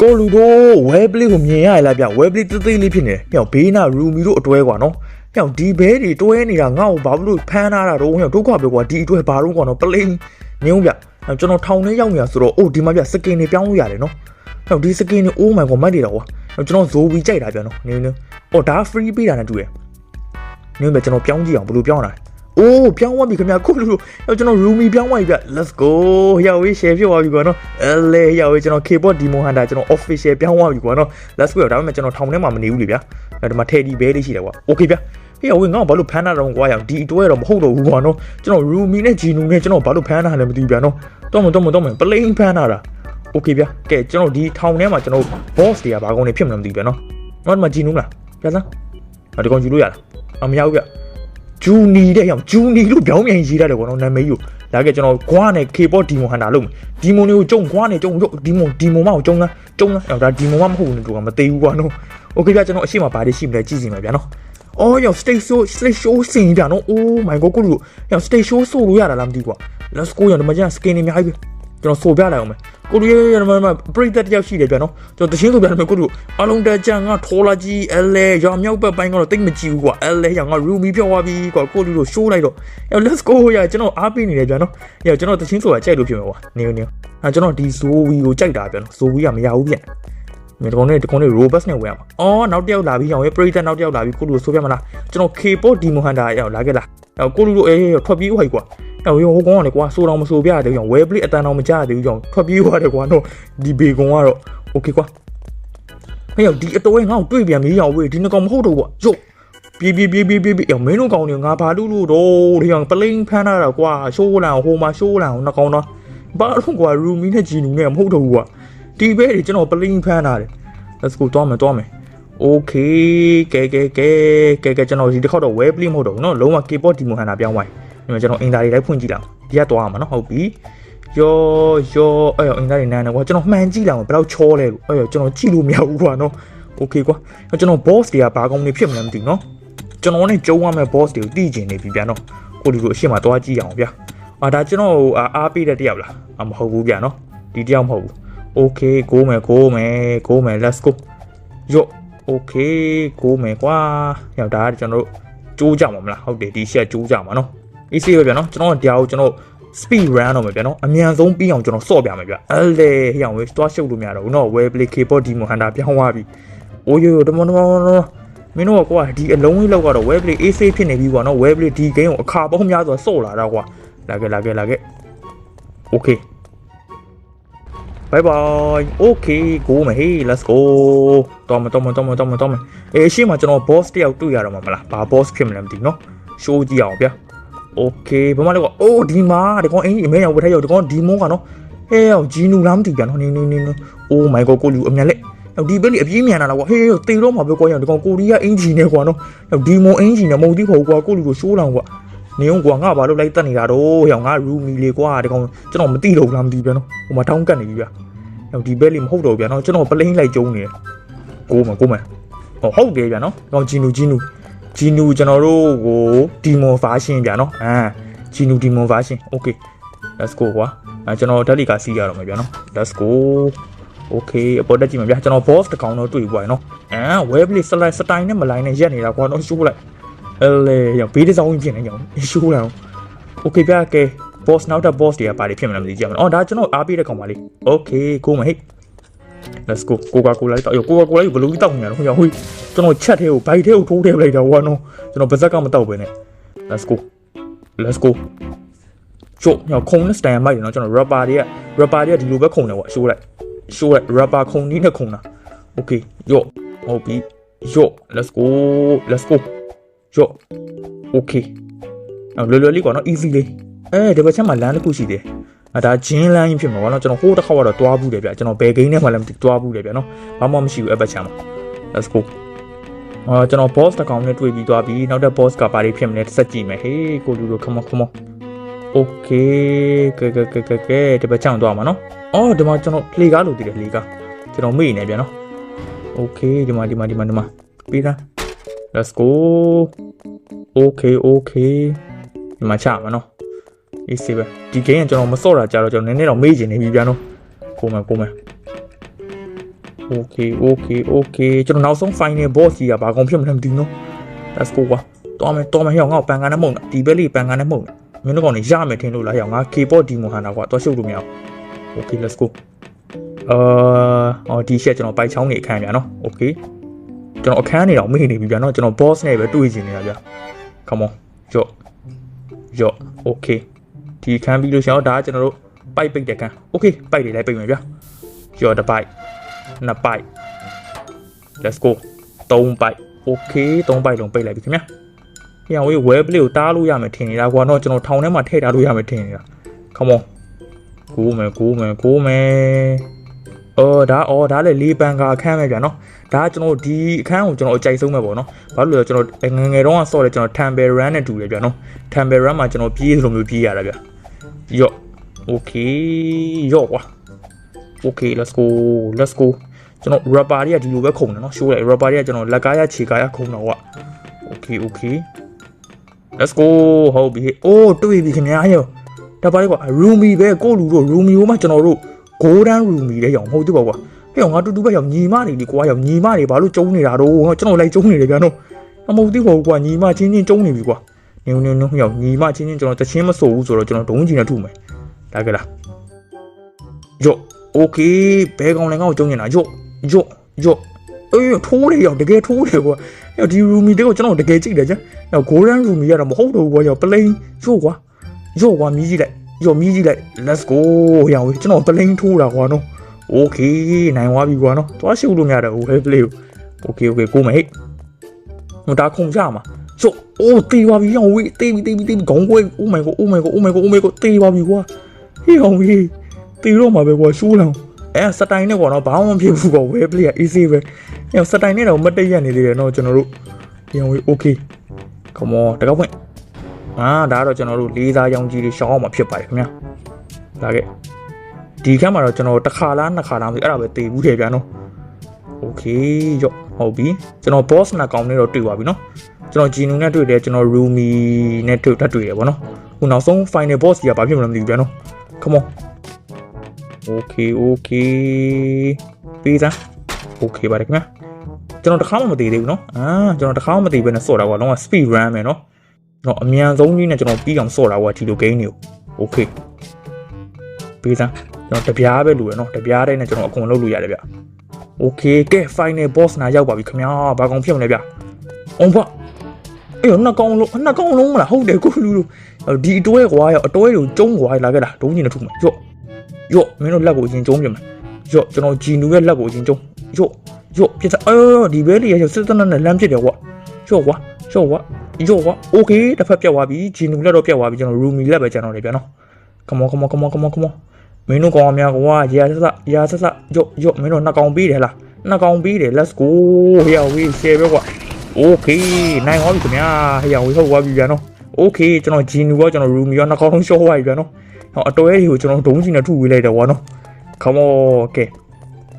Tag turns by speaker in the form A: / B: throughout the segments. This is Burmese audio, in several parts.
A: ကိုလူတို့ဝဲပလေးကိုမြင်ရရလားဗျဝဲပလေးသေးသေးလေးဖြစ်နေတယ်မြောက်ဘေးနာရူမီတို့အတွဲကွာနော်မြောက်ဒီဘဲတွေတွဲနေတာငါ့ကိုဘာလို့ဖမ်းထားတာတော့မြောက်ဒုက္ခပဲကွာဒီအတွဲဘာလို့ကွာနော်ပလိန်ညုံဗျမြောက်ကျွန်တော်ထောင်ထဲရောက်နေတာဆိုတော့အိုးဒီမှာဗျစကင်တွေပြောင်းလို့ရတယ်နော်မြောက်ဒီစကင်တွေအိုးမိုင်ကွာမိုက်နေတာကွာမြောက်ကျွန်တော်ဇိုဘီကြိုက်တာဗျနော်နင်းနင်းအော်ဒါ free ပေးတာနဲ့တူတယ်နင်းဗျကျွန်တော်ပြောင်းကြည့်အောင်ဘယ်လိုပြောင်းတာလဲ အိုးပြောင်းသွားပြီခင်ဗျာခုလူလူကျွန်တော် roomy ပြောင်းသွားပြီဗျ let's go ရောက်ရေး share ဖြစ်သွားပြီကွာနော်အဲလေရောက်ရေးကျွန်တော် K-pop Demo Hunter ကျွန်တော် official ပြောင်းသွားပြီကွာနော် let's go ဒါပေမဲ့ကျွန်တော်ထောင်ထဲမှာမနေဘူးလေဗျာအဲဒီမှာ Teddy Bear လေးရှိတယ်ကွာ okay ဗျာဟေ့ဝင်ငါဘာလို့ဖမ်းတာတော့ကွာရောင်ဒီအတွဲတော့မဟုတ်တော့ဘူးကွာနော်ကျွန်တော် roomy နဲ့ Gino နဲ့ကျွန်တော်ဘာလို့ဖမ်းတာလဲမသိဘူးဗျာနော်တော့မတော့မတော့မ plane ဖမ်းတာတာ okay ဗျာကဲကျွန်တော်ဒီထောင်ထဲမှာကျွန်တော် boss တွေကဘာကောင်နေဖြစ်မလဲမသိဘူးဗျာနော်တော့ဒီမှာ Gino မလားဗျာစမ်းဒီကောင်ယူလို့ရလားအမရဘူးဗျာ ဂျူနီတဲ့ရောင်ဂျူနီလို့ပြောင်းပြန်ရေးရတယ်ကွာနော်နာမည်ကြီးကိုလာခဲ့ကျွန်တော်ဂွားနဲ့ K-pop ဒီမွန်ဟန်တာလို့ဒီမွန်တွေကိုကြုံဂွားနဲ့ကြုံရုပ်ဒီမွန်ဒီမွန်မကိုကြုံလားကြုံလားအဲ့ဒါဒီမွန်မမဟုတ်ဘူးလို့ကမသိဘူးကွာနော်โอเคပြကျွန်တော်အရှိမဘာတွေရှိမလဲကြည့်စီမယ်ဗျာနော်အော်ရော stage show stage show စင်ကြနော် oh my god ကိုလူရော stage show ဆိုလို့ရတာလားမသိဘူးကွာ let's go ရောဒီမှာကျန် skin တွေအများကြီးပဲ ကျွန်တော်ဆိုပြလိုက်အောင်မယ်ကိုလူရဲ့ရမမပရိသတ်တယောက်ရှိတယ်ဗျာနော်ကျွန်တော်တချင်းဆိုပြတယ်မယ်ကိုလူအလုံးတကြံကထောလာကြီးအလဲရောင်မြောက်ဘက်ပိုင်းကတော့တိတ်မကြည့်ဘူးကွာအလဲရောင်က ruby ပြောက်သွားပြီကွာကိုလူတို့ show လိုက်တော့ let's go ရကျွန်တော်အားပေးနေတယ်ဗျာနော်ရကျွန်တော်တချင်းဆိုတာကြိုက်လို့ဖြစ်မယ်ကွာနေနေအဲကျွန်တော်ဒီ zoe ကိုကြိုက်တာဗျာနော် zoe ကမရဘူးဗျ မြေတကောင်နဲ့တကောင်နဲ့ robust နဲ့ဝင်ရမှာအော်နောက်တစ်ယောက်လာပြီးအောင်ရဲ့ပရိသတ်နောက်တစ်ယောက်လာပြီးကိုလူဆိုပြမလားကျွန်တော် K-pop Demon Hunter ရောက်လာခဲ့လားကိုလူတို့အေးထွက်ပြေးဟိုက်ကွာအဲ့ဟိုကောင်ကလည်းကွာဆိုတော့မဆိုပြရတယ်ကြောင့် well play အတန်တော့မကြသေးဘူးကြောင့်ထွက်ပြေးသွားတယ်ကွာနော်ဒီဘေကောင်ကတော့ okay ကွာဟဲ့ဒီအတော်ငါ့ကိုတွေ့ပြန်မေးရအောင်ဝေးဒီနှကောင်မဟုတ်တော့ကွာရုပ်ပြေးပြေးပြေးပြေးပြေးပြေးမင်းတို့ကောင်တွေငါဘာလို့လို့တော့ဒီကောင်ပလိန်ဖမ်းလာတာကွာရှိုးလန်ဟိုမှာရှိုးလန်နှကောင်တော့ဘာလို့ကွာရူမီနဲ့ဂျီနူနဲ့မဟုတ်တော့ဘူးကွာ ဒီဘဲတွေကျွန်တော်ပလိန်ဖမ်းလာတယ် let's go တော့မယ်တော့မယ် okay ကဲကဲကဲကဲကဲကျွန်တော်ဒီတစ်ခေါက်တော့ well play မဟုတ်တော့ဘူးเนาะလုံးဝ K-pop Demon Hunter ပြောင်းသွားပြီဒီမှာကျွန်တော်အင်တာတွေလိုက်ဖွင့်ကြည့်လိုက်ဒီကသွားရမှာเนาะဟုတ်ပြီယောယောအဲ့ရောအင်တာတွေနန်းတယ်ကွာကျွန်တော်မှန်ကြည့်လိုက်အောင်ဘယ်တော့ချောလဲလို့အဲ့ရောကျွန်တော်ကြည့်လို့မရဘူးကွာเนาะ okay ကွာကျွန်တော် boss တွေကဘာကောင်းနေဖြစ်မလဲမသိဘူးเนาะကျွန်တော်နဲ့ကြုံရမယ့် boss တွေကိုသိကျင်နေပြီဗျာเนาะကိုလူတို့အရှိမသွားကြည့်အောင်ဗျာအာဒါကျွန်တော်အားပေးတဲ့တယောက်လားအမဟုတ်ဘူးဗျာเนาะဒီတယောက်မဟုတ်ဘူး okay ကိုးမယ်ကိုးမယ်ကိုးမယ် let's go ရော့ okay ကိုးမယ်ကွာညောက်ဒါကကျွန်တော်တို့ကြိုးကြမှာမလားဟုတ်တယ်ဒီရှက်ကြိုးကြမှာနော် easy ပဲဗျာနော်ကျွန်တော်တရားကိုကျွန်တော် speed run တော့မယ်ဗျာနော်အမြန်ဆုံးပြီးအောင်ကျွန်တော်စော့ပြမယ်ဗျာအဲ့လေဟိအောင်ဝေးသွားရှုပ်လို့မရတော့ဘူးနော် web play keyboard demon hunter ပြောင်းသွားပြီအိုးရိုးရိုးတမန်တမန်နော်မင်းတို့ကကွာဒီအလုံးကြီးလောက်ကတော့ web play ac ဖြစ်နေပြီကွာနော် web play ဒီ game ကိုအခါပေါင်းများစွာစော့လာတော့ကွာလာခဲ့လာခဲ့လာခဲ့ okay bye bye okay go မယ် hey let's go တော်မတော်မတော်မတော်မတော်မအေးရှေ့မှာကျွန်တော် boss တယောက်တွေ့ရတော့မှာမလားဘာ boss ဖြစ်မလဲမသိဘူးနော် show ကြည့်အောင်ဗျာ โอเคဘာမှလည်းကွာအိုးဒီမှာဒီကောင်အင်းကြီးအမေရောက်ဝတ်ထားရောက်ဒီကောင်ဒီမုန်းကနော်ဟဲ့ရောက်ဂျီနူလားမသိပြန်နော်နင်းနင်းနင်းအိုးမိုင်ကိုကိုလူအမြန်လက်ရောက်ဒီဘက်လေးအပြေးမြန်လာတာကွာဟေးရောက်တေတော့မှာပဲကွာရောက်ဒီကောင်ကိုရီးယားအင်ဂျီနဲ့ကွာနော်ရောက်ဒီမုန်းအင်ဂျီနဲ့မဟုတ်သေးဘူးကွာကိုလူကိုရှိုးလောင်ကွာ နေုံကွာငါဘာလို့လိုက်တက်နေတာတော့ရောက်ငါရူမီလေးကွာဒီကောင်ကျွန်တော်မသိတော့ဘူးလားမသိပြန်နော်ဟိုမှာတောင်းကတ်နေပြီဗျရောက်ဒီဘက်လေးမဟုတ်တော့ဗျာနော်ကျွန်တော်ပလိန်လိုက်ကျုံနေတယ်ကိုမကိုမဟောဟုတ်တယ်ဗျာနော်ကောင်ဂျီနူဂျီနူဂျီနူကျွန်တော်တို့ကိုဒီမွန်ဗာရှင်းဗျာနော်အာဂျီနူဒီမွန်ဗာရှင်း okay let's go ကွာအဲကျွန်တော်ဓာတ်လီကစီးရတော့မှာဗျာနော် let's go okay အပေါ်တက်ကြည့်မှာဗျာကျွန်တော် boss တကောင်တော့တွေ့ပွားရနော်အာ web play slide စတိုင်နဲ့မလိုင်းနဲ့ရက်နေတာကွာနော်ရှိုးလိုက် အဲလေရဘေးတစ်စောင်းပြင်နေကြအောင်ရှိုးလိုက်အောင် okay ဗျာကဲ boss နောက်တဲ့ boss တွေကဘာတွေဖြစ်မလဲမသိကြဘူး။အော်ဒါကျွန်တော်အားပေးတဲ့ကောင်ပါလေ။ Okay ကိုမဟိတ် Let's go Coca Cola လေးတောက်ရော Coca Cola ကြီးဘယ်လိုကြီးတောက်နေရလဲဟိုကြောင့်ဟိုကျွန်တော်ချက်သေးကိုဘိုက်သေးကိုထိုးထည့်လိုက်တာဟိုကနော်ကျွန်တော်ပါဇက်ကမတောက်ပဲနဲ့ Let's go Let's go ချို့ညခုံနဲ့ stand မိုက်တယ်နော်ကျွန်တော် rubber တွေက rubber တွေကဒီလိုပဲခုံတယ်ကွာရှိုးလိုက်ရှိုးလိုက် rubber ခုံနီးနဲ့ခုံတာ Okay ယော့ဟုတ်ပြီယော့ Let's go Let's go ယော့ Okay အော်လွယ်လွယ်လေးကွာနော် easy လေးအဲဒီဘက်ချက်မှာလမ်းတစ်ခုရှိတယ်အဒါဂျင်းလမ်းကြီးဖြစ်မှာပေါ့နော်ကျွန်တော်ဟိုးတစ်ခေါက်ကတော့တွားဘူးတယ်ဗျကျွန်တော်ဘယ်ဂိမ်းထဲမှာလည်းမသိတွားဘူးတယ်ဗျနော်ဘာမှမရှိဘူးအဘက်ချမ်းမှာ let's go အာကျွန်တော် boss တစ်ကောင်နဲ့တွေ့ပြီးသွားပြီနောက်တဲ့ boss ကဘာတွေဖြစ်မလဲတစ်ဆက်ကြည့်မယ်ဟေးကိုလူတို့ come on come on okay ကဲကဲကဲကဲကဲဒီဘက်ချမ်းသွားမှာနော်အော်ဒီမှာကျွန်တော်လေကားလို့တည်တယ်လေကားကျွန်တော်မေ့နေဗျနော် okay ဒီမှာဒီမှာဒီမှာဒီမှာပြီးသား let's go okay okay ဒီမှာချမှာနော် easy ပဲဒီ game ကကျွန်တော်မစော့တာကြာတော့ကျွန်တော်နည်းနည်းတော့မေ့ကျင်နေပြီဗျာနော်ကိုမယ်ကိုမယ် okay okay okay ကျွန်တော်နောက်ဆုံး final boss ကြီးကဘာကောင်ဖြစ်မှန်းမသိဘူးနော် let's go ကွာတော်မယ်တော်မယ်ဟောငါ့ကိုပန်ကန်နဲ့မုံတာဒီဘက်လေးပန်ကန်နဲ့မုံတာမင်းတို့ကောင်နေရမယ်ထင်လို့လားဟောငါ K-pop ဒီမွန်ဟန်တာကွာတော်ရှုပ်လို့မရဘူး okay let's go အာဟောဒီရှက်ကျွန်တော်ပိုက်ချောင်းနေအခမ်းပြနော် okay ကျွန်တော်အခန်းနေတော့မေ့နေပြီဗျာနော်ကျွန်တော် boss နဲ့ပဲတွေ့ချင်နေတာဗျာ come on ရော့ရော့ okay ဒီအခန်းပြီးလို့ရှရင်ဒါကကျွန်တော်တို့ပိုက်ပိတ်တဲ့အခန်း okay ပိုက်တွေလည်းပိတ်မယ်ဗျာရော့တစ်ပိုက်နှစ်ပိုက် let's go 3ပိုက် okay 3ပိုက်လုံးပိတ်လိုက်ပြီခင်ဗျာ။ပြန်ဝေး web play ကိုတားလို့ရမယ်ထင်နေတာကွာတော့ကျွန်တော်ထောင်ထဲမှာထည့်ထားလို့ရမယ်ထင်နေတာ come on ကိုးမယ်ကိုးမယ်ကိုးမယ်အော်ဒါအော်ဒါလည်းလေးပန်ကအခန်းပဲဗျာနော် ဒါကကျွန်တော်ဒီအခန်းကိုကျွန်တော်အကြိုက်ဆုံးပဲပေါ့နော်ဘာလို့လဲဆိုတော့ကျွန်တော်ငယ်ငယ်တုန်းကဆော့တယ်ကျွန်တော် Temple Run နဲ့တူတယ်ဗျာနော် Temple Run မှာကျွန်တော်ပြေးသလိုမျိုးပြေးရတာဗျာယော့ okay ယော့ကွာ okay let's go let's go ကျွန်တော် rubber တွေကဒီလိုပဲခုံတယ်နော် show လိုက် rubber တွေကကျွန်တော်လက်ကားရခြေကားရခုံတော့ကွာ okay okay let's go ဟုတ်ပြီအိုးတွေ့ပြီခင်ဗျာယောဒါပါလေကွာ roomy ပဲကိုလူတို့ roomy ဟိုမှာကျွန်တော်တို့ golden roomy တဲ့ရောင်မဟုတ်သေးပါကွာ ဟဲ့ရောင်ငါတူတူပဲရောင်ညီမနေလေကွာရောင်ညီမနေဘာလို့ကျုံနေတာတော့ကျွန်တော်လိုက်ကျုံနေတယ်ဗျာနော်အမဟုတ်သေးပါဘူးကွာညီမချင်းချင်းကျုံနေပြီကွာနင်းနင်းနင်းရောင်ညီမချင်းချင်းကျွန်တော်တချင်းမဆိုဘူးဆိုတော့ကျွန်တော်ဒုံးကြီးနဲ့ထုမယ်ဒါကလားယော okay ဘဲကောင်လည်းငါ့ကိုကျုံနေတာယောယောယောအေးထိုးတယ်ရောင်တကယ်ထိုးတယ်ကွာဟဲ့ဒီ roomy တွေကိုကျွန်တော်တကယ်ကြည့်တယ်ကြာဟဲ့ golden roomy ကတော့မဟုတ်တော့ဘူးကွာရောင် plain ယောကွာယောကွာမြည်ကြည့်လိုက်ယောမြည်ကြည့်လိုက် let's go ရောင်ကျွန်တော် plain ထိုးတာကွာနော် okay နိုင်သွားပြီကွာနော်သွားရှုပ်လို့မရတော့ဘူး hey play ကို okay okay ကိုမဟိတ်ဟိုဒါခုံကြမှာရှုပ်အိုးတေးပါပြီရောင်ဝေးတေးပြီတေးပြီတေးပြီခေါင်းခွဲ oh my god oh my god oh my god oh my god တေးပါပြီကွာဟေးအောင်ကြီးတေးတော့မှာပဲကွာရှိုးလောင်အဲစတိုင်နဲ့ကွာနော်ဘာမှမဖြစ်ဘူးကွာ way play က easy ပဲညစတိုင်နဲ့တော့မတက်ရက်နေသေးတယ်နော်ကျွန်တော်တို့ရောင်ဝေး okay come on တကောက်ဖွင့်အာဒါကတော့ကျွန်တော်တို့လေးစားရောင်ကြီးတွေရှောင်းအောင်မှာဖြစ်ပါတယ်ခင်ဗျာဒါကဲ ဒီခန်းမှာတော့ကျွန်တော်တစ်ခါလားနှစ်ခါလားမသိအဲ့ဒါပဲတည်ဘူးတယ်ဗျာနော်โอเคရော့ဟုတ်ပြီကျွန်တော် boss နာကောင်နဲ့တော့တွေ့ပါပြီနော်ကျွန်တော်ဂျီနူနဲ့တွေ့တယ်ကျွန်တော် roomy နဲ့တွေ့တတ်တွေ့တယ်ဗောနော်ခုနောက်ဆုံး final boss ကြီးကဘာဖြစ်မလဲမသိဘူးဗျာနော် come on okay okay ပြီးသား okay ပါတယ်ခင်ဗျာကျွန်တော်တစ်ခါမှမတည်သေးဘူးနော်အာကျွန်တော်တစ်ခါမှမတည်ဘဲနဲ့ဆော့တာကွာလုံးဝ speed run မယ်နော်ကျွန်တော်အမြန်ဆုံးကြီးနဲ့ကျွန်တော်ပြီးအောင်ဆော့တာကွာဒီလို game တွေကို okay ပြီးသား ကျွန်တော်တပြားပဲလူရယ်နော်တပြားတည်းနဲ့ကျွန်တော်အကုန်လုပ်လို့ရတယ်ဗျ။ Okay ကဲ final boss နာရောက်ပါပြီခင်ဗျာ။ဘာကောင်ဖြစ်မလဲဗျ။အောင်ဖအေးနှစ်ကောင်လုံးနှစ်ကောင်လုံးမလားဟုတ်တယ်ကိုလူလူဒီအတွဲကွာရောအတွဲကိုကျုံးကွာလာခဲ့တာဒုံးကြီးနဲ့ထုမယ်။ယော့ယော့မင်းတို့လက်ကိုအရင်ကျုံးပြမယ်။ယော့ကျွန်တော်ဂျီနူရဲ့လက်ကိုအရင်ကျုံး။ယော့ယော့ပြစ်အော်ဒီဘဲလေးရောစစ်တနနဲ့လမ်းပြစ်တယ်ကွာ။ယော့ကွာယော့ကွာယော့ကွာ Okay တစ်ဖက်ပြတ်သွားပြီဂျီနူလက်တော့ပြတ်သွားပြီကျွန်တော် roomy လက်ပဲကျန်တော့တယ်ဗျာနော်။ Come on come on come on come on come on မင်းတို့ကောင်အများကွာရာဆဆရာဆဆယော့ယော့မင်းတို့နှစ်ကောင်ပြီးတယ်လားနှစ်ကောင်ပြီးတယ် let's go ဟေ့ဝေး share ပဲကွာ okay နိုင်သွားပြီခင်ဗျာဟေ့ဝေးဟုတ်သွားပြီဗျာနော် okay ကျွန်တော်ဂျီနူကကျွန်တော် room ရောနှစ်ကောင်လုံးရှော့သွားပြီဗျာနော်ဟောအတွဲတွေကိုကျွန်တော်ဒုံးကြီးနဲ့ထုဝေးလိုက်တယ်ကွာနော် come on ကဲ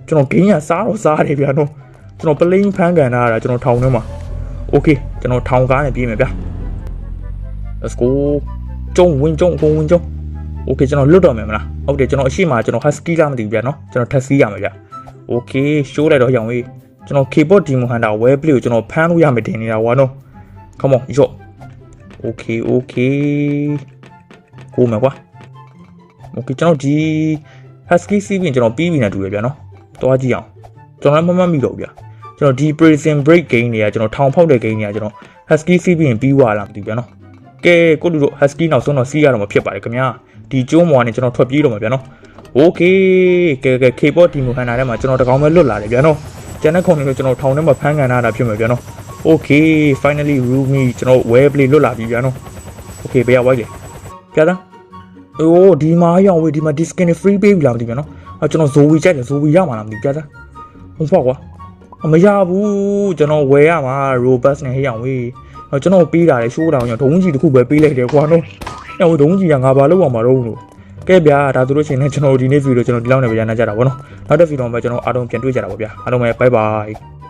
A: ကျွန်တော်ဂိမ်းရစားတော့စားတယ်ဗျာနော်ကျွန်တော် plane ဖန်ကန်ထားတာကျွန်တော်ထောင်ထဲမှာ okay ကျွန်တော်ထောင်ကားနဲ့ပြေးမယ်ဗျာ let's go ကျုံဝင်ကျုံအကုန်ဝင်ကျုံ okay ကျွန်တော်လွတ်တော့မယ်မလားဟုတ်တယ်ကျွန်တော်အရှိမကျွန်တော် husky လားမသိဘူးဗျာနော်ကျွန်တော် taxi ရမယ်ဗျာ okay show လိုက်တော့ရောင်ဝေးကျွန်တော် keyboard demon hunter web play ကိုကျွန်တော်ဖမ်းလို့ရမယ်တင်နေတာကွာနော် come on ယော့ okay okay ကိုမယ်ကွာ okay ကျွန်တော်ဒီ husky c ပြင်ကျွန်တော်ပြီးပြီနဲ့တူရဗျာနော်တွားကြည့်အောင်ကျွန်တော်လည်းမမှတ်မိတော့ဗျာကျွန်တော်ဒီ prison break game တွေကကျွန်တော်ထောင်ဖောက်တဲ့ game တွေကကျွန်တော် husky c ပြင်ပြီးွားလားမသိဘူးဗျာနော်ကဲကိုလူတို့ husky နောက်ဆုံးတော့စီးရတော့မဖြစ်ပါနဲ့ခင်ဗျာ ဒီကျိုးမော်ကနေကျွန်တော်ထွက်ပြေးတော့မှာဗျာနော်โอเคကဲကဲ K-pop ဒီမိုဟန်နာထဲမှာကျွန်တော်တကောင်ပဲလွတ်လာတယ်ဗျာနော်ကျန်တဲ့ခုံတွေကိုကျွန်တော်ထောင်ထဲမှာဖမ်းခံရတာဖြစ်မှာဗျာနော်โอเค finally roomy ကျွန်တော် well play လွတ်လာပြီဗျာနော်โอเคဘယ်ရောက်ဝိုက်လဲပြသားအိုးဒီမှာရောက်ဝေးဒီမှာ diskin free ပေးပြီလားမသိဘူးနော်အဲကျွန်တော် zoe ကြိုက်တယ် zoe ရမှာလားမသိဘူးပြသားဟုတ်ဖောက်ကွာအမရဘူးကျွန်တော်ဝယ်ရမှာ robust နဲ့ဟေးအောင်ဝေးအဲကျွန်တော်ပေးတာလေ show တောင်ကျွန်တော်ဒုံးကြီးတစ်ခုပဲပေးလိုက်တယ်ကွာနော် အဲဟိုဒုံးကြီးကငါဘာလုပ်အောင်မလုပ်လို့ကဲဗျာဒါသူတို့ချင်းနဲ့ကျွန်တော်ဒီနေ့ဗီဒီယိုကျွန်တော်ဒီလောက်နဲ့ပဲရနာကြတာဗောနော်နောက်တဲ့ဗီဒီယိုမှာကျွန်တော်အားလုံးပြန်တွေ့ကြတာဗောဗျာအားလုံးပဲ bye bye